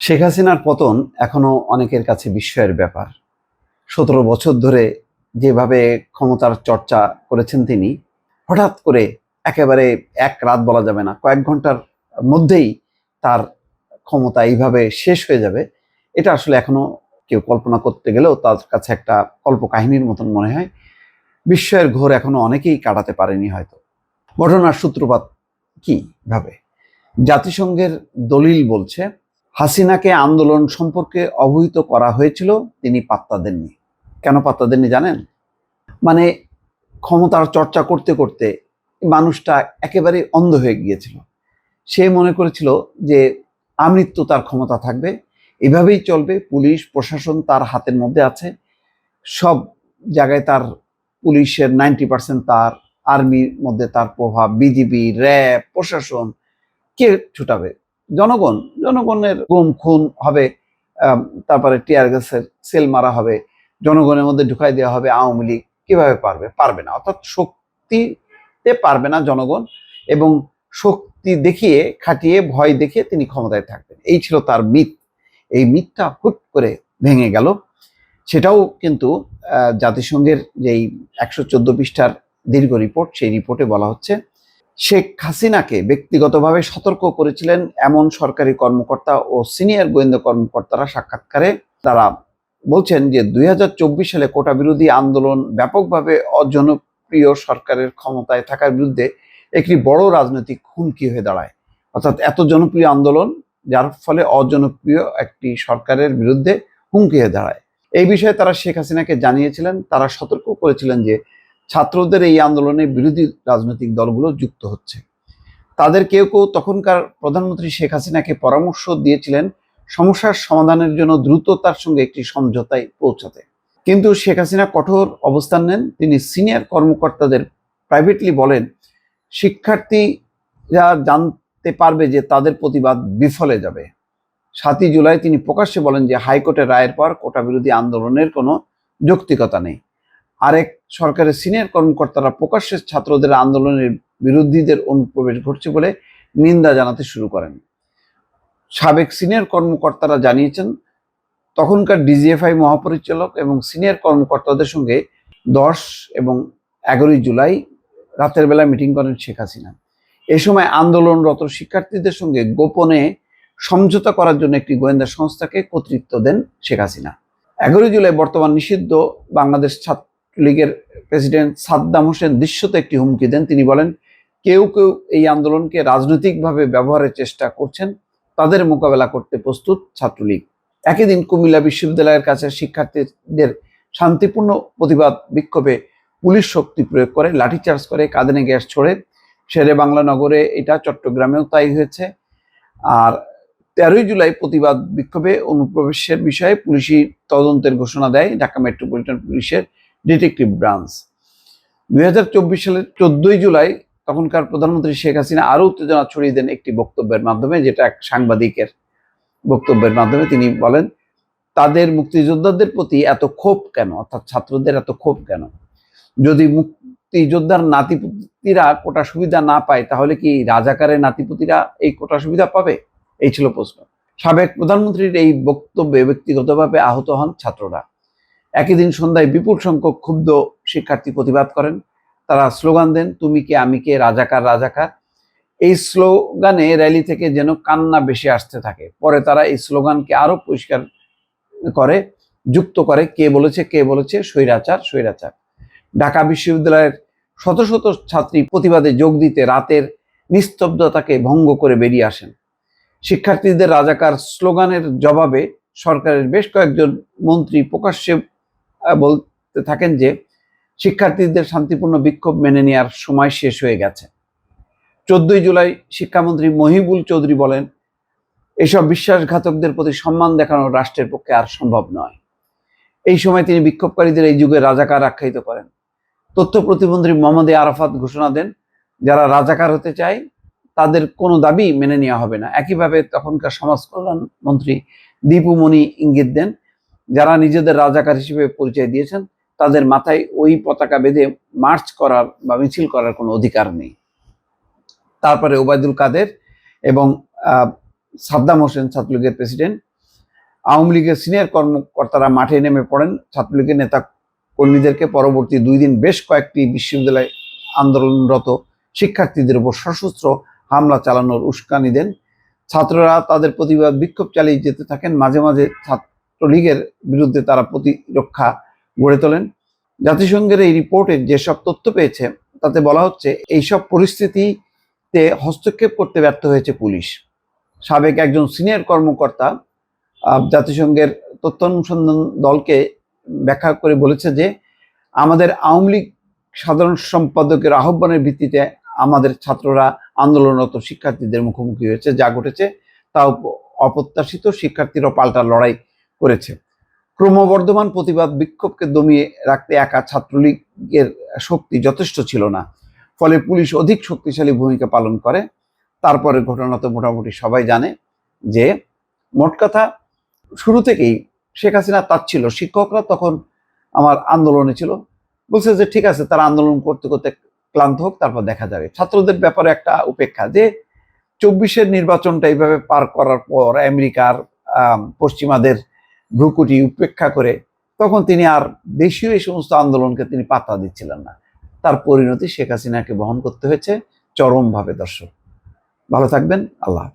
শেখ হাসিনার পতন এখনও অনেকের কাছে বিস্ময়ের ব্যাপার। সতেরো বছর ধরে যেভাবে ক্ষমতার চর্চা করেছেন তিনি, হঠাৎ করে একেবারে এক রাত বলা যাবে না, কয়েক ঘণ্টার মধ্যেই তার ক্ষমতা এইভাবে শেষ হয়ে যাবে, এটা আসলে এখনও কেউ কল্পনা করতে গেলেও তার কাছে একটা কল্পকাহিনীর মতন মনে হয়। বিস্ময়ের ঘোর এখনও অনেকেই কাটাতে পারেনি হয়তো। ঘটনার সূত্রপাত কি ভাবে? জাতিসংঘের দলিল বলছে হাসিনাকে আন্দোলন সম্পর্কে অবহিত করা হয়েছিল, তিনি পাত্তা দেননি। কেন পাত্তা দেননি জানেন? মানে ক্ষমতার চর্চা করতে করতে মানুষটা একেবারে অন্ধ হয়ে গিয়েছিল। সে মনে করেছিল যে আমৃত্যু তার ক্ষমতা থাকবে, এভাবেই চলবে, পুলিশ, প্রশাসন তার হাতের মধ্যে আছে, সব জায়গায় তার পুলিশের নাইনটি পার্সেন্ট তার, আর্মির মধ্যে তার প্রভাব, বিজিবি, র্যাব, প্রশাসন, কে ছুটাবে? জনগণ, জনগণের গুম, খুন হবে তারপরে টিয়ার গ্যাসের সেল মারা হবে, জনগণের মধ্যে ঢুকাই দেওয়া হবে আওয়ামী লীগ, কীভাবে পারবে? পারবে না। অর্থাৎ শক্তিতে পারবে না জনগণ এবং শক্তি দেখিয়ে, খাটিয়ে, ভয় দেখিয়ে তিনি ক্ষমতায় থাকবেন। এই ছিল তার মিথ। এই মিথটা হুট করে ভেঙে গেল। সেটাও কিন্তু জাতিসংঘের যেই একশো চোদ্দ পৃষ্ঠার দীর্ঘ রিপোর্ট সেই রিপোর্টে বলা হচ্ছে। শেখ হাসিনাকে ব্যক্তিগতভাবে সতর্ক করেছিলেন এমন সরকারি কর্মকর্তা ও সিনিয়র গোয়েন্দা কর্মকর্তারা সাক্ষাৎকারে। তারা বলছেন যে দু হাজার চব্বিশ সালে কোটা বিরোধী আন্দোলন ব্যাপকভাবে অজনপ্রিয় সরকারের ক্ষমতায় থাকার বিরুদ্ধে একটি বড় রাজনৈতিক হুমকি হয়ে দাঁড়ায়। অর্থাৎ এত জনপ্রিয় আন্দোলন, যার ফলে অজনপ্রিয় একটি সরকারের বিরুদ্ধে হুমকি হয়ে দাঁড়ায়। এই বিষয়ে তারা শেখ হাসিনাকে জানিয়েছিলেন, তারা সতর্ক করেছিলেন যে ছাত্রদের এই আন্দোলনে বিরোধী রাজনৈতিক দলগুলো যুক্ত হচ্ছে। তাদের কেউ কেউ তখনকার প্রধানমন্ত্রী শেখ হাসিনাকে পরামর্শ দিয়েছিলেন সমস্যার সমাধানের জন্য দ্রুততার সঙ্গে একটি সমঝোতায় পৌঁছাতে। কিন্তু শেখ হাসিনা কঠোর অবস্থান নেন, তিনি সিনিয়র কর্মকর্তাদের প্রাইভেটলি বলেন, শিক্ষার্থীরা জানতে পারবে যে তাদের প্রতিবাদ বিফলে যাবে। সাতই জুলাই তিনি প্রকাশ্যে বলেন যে হাইকোর্টের রায়ের পর কোটা বিরোধী আন্দোলনের কোনো যৌক্তিকতা নেই। আরেক সরকারের সিনিয়র কর্মকর্তারা প্রকাশ্যে ছাত্রদের আন্দোলনের বিরোধীদের অনুপ্রবেশ ঘটছে বলে নিন্দা জানাতে শুরু করেন। সাবেক সিনিয়র কর্মকর্তারা জানিয়েছেন, তখনকার ডিজিএফআই মহাপরিচালক এবং সিনিয়র কর্মকর্তাদের সঙ্গে দশ এবং এগারোই জুলাই রাতের বেলা মিটিং করেন শেখ হাসিনা। এ সময় আন্দোলনরত শিক্ষার্থীদের সঙ্গে গোপনে সমঝোতা করার জন্য একটি গোয়েন্দা সংস্থাকে কর্তৃত্ব দেন শেখ হাসিনা। এগারোই জুলাই বর্তমান নিষিদ্ধ বাংলাদেশ ছাত্রলীগের প্রেসিডেন্ট সাদ্দাম হোসেন দৃশ্যতে একটি হুমকি দেন। তিনি বলেন, কেউ কেউ এই আন্দোলনকে রাজনৈতিকভাবে ব্যবহারের চেষ্টা করছেন, তাদের মোকাবেলা করতে প্রস্তুত ছাত্রলীগ। একই দিন কুমিল্লা বিশ্ববিদ্যালয়ের কাছে শিক্ষার্থীদের শান্তিপূর্ণ প্রতিবাদ বিক্ষোভে পুলিশ শক্তি প্রয়োগ করে, লাঠিচার্জ করে কাঁদানে গ্যাস ছড়ে শেরে বাংলা নগরে এটা চট্টগ্রামেও তাই হয়েছে। আর তেরোই জুলাই প্রতিবাদ বিক্ষোভে অনুপ্রবেশের বিষয়ে পুলিশি তদন্তের ঘোষণা দেয়। ঢাকা মেট্রোপলিটন পুলিশের ডিটেকটিভ ব্রাঞ্চ দুই সালের চোদ্দই জুলাই তখনকার প্রধানমন্ত্রী শেখ হাসিনা আরও উত্তেজনা ছড়িয়ে দেন একটি বক্তব্যের মাধ্যমে, যেটা এক সাংবাদিকের বক্তব্যের মাধ্যমে তিনি বলেন, তাদের মুক্তিযোদ্ধাদের প্রতি এত ক্ষোভ কেন? অর্থাৎ ছাত্রদের এত ক্ষোভ কেন? যদি মুক্তিযোদ্ধার নাতিপুতিরা কোটা সুবিধা না পায়, তাহলে কি রাজাকারের নাতিপুতিরা এই কোটা সুবিধা পাবে? এই ছিল প্রশ্ন। সাবেক প্রধানমন্ত্রীর এই বক্তব্যে ব্যক্তিগতভাবে আহত হন ছাত্ররা। একই দিন সন্ধ্যায় বিপুল সংখ্যক ক্ষুব্ধ শিক্ষার্থী প্রতিবাদ করেন। তারা স্লোগান দেন, তুমি কে, আমি কে, রাজাকার রাজাকার এই স্লোগানে র্যালি থেকে যেন কান্না বেশি আসতে থাকে। পরে তারা এই স্লোগানকে আরও পরিষ্কার করে, যুক্ত করে, কে বলেছে কে বলেছে? স্বৈরাচার স্বৈরাচার। ঢাকা বিশ্ববিদ্যালয়ের শত শত ছাত্রী প্রতিবাদে যোগ দিতে রাতের নিস্তব্ধতাকে ভঙ্গ করে বেরিয়ে আসেন। শিক্ষার্থীদের রাজাকার স্লোগানের জবাবে সরকারের বেশ কয়েকজন মন্ত্রী প্রকাশ্যে বলতে থাকেন যে শিক্ষার্থীদের শান্তিপূর্ণ বিক্ষোভ মেনে নেওয়ার সময় শেষ হয়ে গেছে। চোদ্দই জুলাই শিক্ষামন্ত্রী মহিবুল চৌধুরী বলেন, এসব বিশ্বাসঘাতকদের প্রতি সম্মান দেখানো রাষ্ট্রের পক্ষে আর সম্ভব নয়। এই সময় তিনি বিক্ষোভকারীদের এই যুগে রাজাকার আখ্যায়িত করেন। তথ্য প্রতিমন্ত্রী মোহাম্মদ আরাফাত ঘোষণা দেন, যারা রাজাকার হতে চায়, তাদের কোনো দাবি মেনে নেওয়া হবে না। একইভাবে তখনকার সমাজ কল্যাণ মন্ত্রী দীপুমণি ইঙ্গিত দেন যারা নিজেদের রাজাকার হিসেবে পরিচয় দিয়েছেন, তাদের মাথায় ওই পতাকা বেঁধে মার্চ করার বা মিছিল করার কোনো অধিকার নেই। তারপরে ওবায়দুল কাদের এবং সাদ্দাম হোসেন ছাত্রলীগের প্রেসিডেন্ট আওয়ামী লীগের সিনিয়র কর্মকর্তারা মাঠে নেমে পড়েন। ছাত্রলীগের নেতা কর্মীদেরকে পরবর্তী দুই দিন বেশ কয়েকটি বিশ্ববিদ্যালয় আন্দোলনরত শিক্ষার্থীদের উপর সশস্ত্র হামলা চালানোর উস্কানি দেন। ছাত্ররা তাদের প্রতিবাদ বিক্ষোভ চালিয়ে যেতে থাকেন। মাঝে মাঝে ছাত্রলীগের বিরুদ্ধে তারা প্রতিরক্ষা গড়ে তোলেন। জাতিসংঘের এই রিপোর্টে যেসব তথ্য পেয়েছে, তাতে বলা হচ্ছে এইসব পরিস্থিতিতে হস্তক্ষেপ করতে ব্যর্থ হয়েছে পুলিশ। সাবেক একজন সিনিয়র কর্মকর্তা জাতিসংঘের তথ্য অনুসন্ধান দলকে ব্যাখ্যা করে বলেছে যে, আমাদের আওয়ামী লীগ সাধারণ সম্পাদকের আহ্বানের ভিত্তিতে আমাদের ছাত্ররা আন্দোলনরত শিক্ষার্থীদের মুখোমুখি হয়েছে, যা ঘটেছে। তা অপ্রত্যাশিত শিক্ষার্থীরা পাল্টা লড়াই করেছে। ক্রমবর্ধমান প্রতিবাদ বিক্ষোভকে দমিয়ে রাখতে একা ছাত্রলীগের শক্তি যথেষ্ট ছিল না। ফলে পুলিশ অধিক শক্তিশালী ভূমিকা পালন করে। তারপরে ঘটনা তো মোটামুটি সবাই জানে যে মোট কথা, শুরু থেকেই শেখ হাসিনা তার ছিল। শিক্ষকরা তখন আমার আন্দোলনে ছিল। বলছে যে ঠিক আছে, তারা আন্দোলন করতে করতে ক্লান্ত হোক, তারপর দেখা যাবে। ছাত্রদের ব্যাপারে একটা উপেক্ষা যে চব্বিশের নির্বাচনটা এইভাবে পার করার পর আমেরিকার পশ্চিমাদের ভ্রুকুটি উপেক্ষা করে তখন তিনি আর দেশীয় এই সমস্ত আন্দোলনকে তিনি পাত্তা দিচ্ছিলেন না। তার পরিণতি শেখ হাসিনাকে বহন করতে হয়েছে চরমভাবে দর্শক। ভালো থাকবেন, আল্লাহ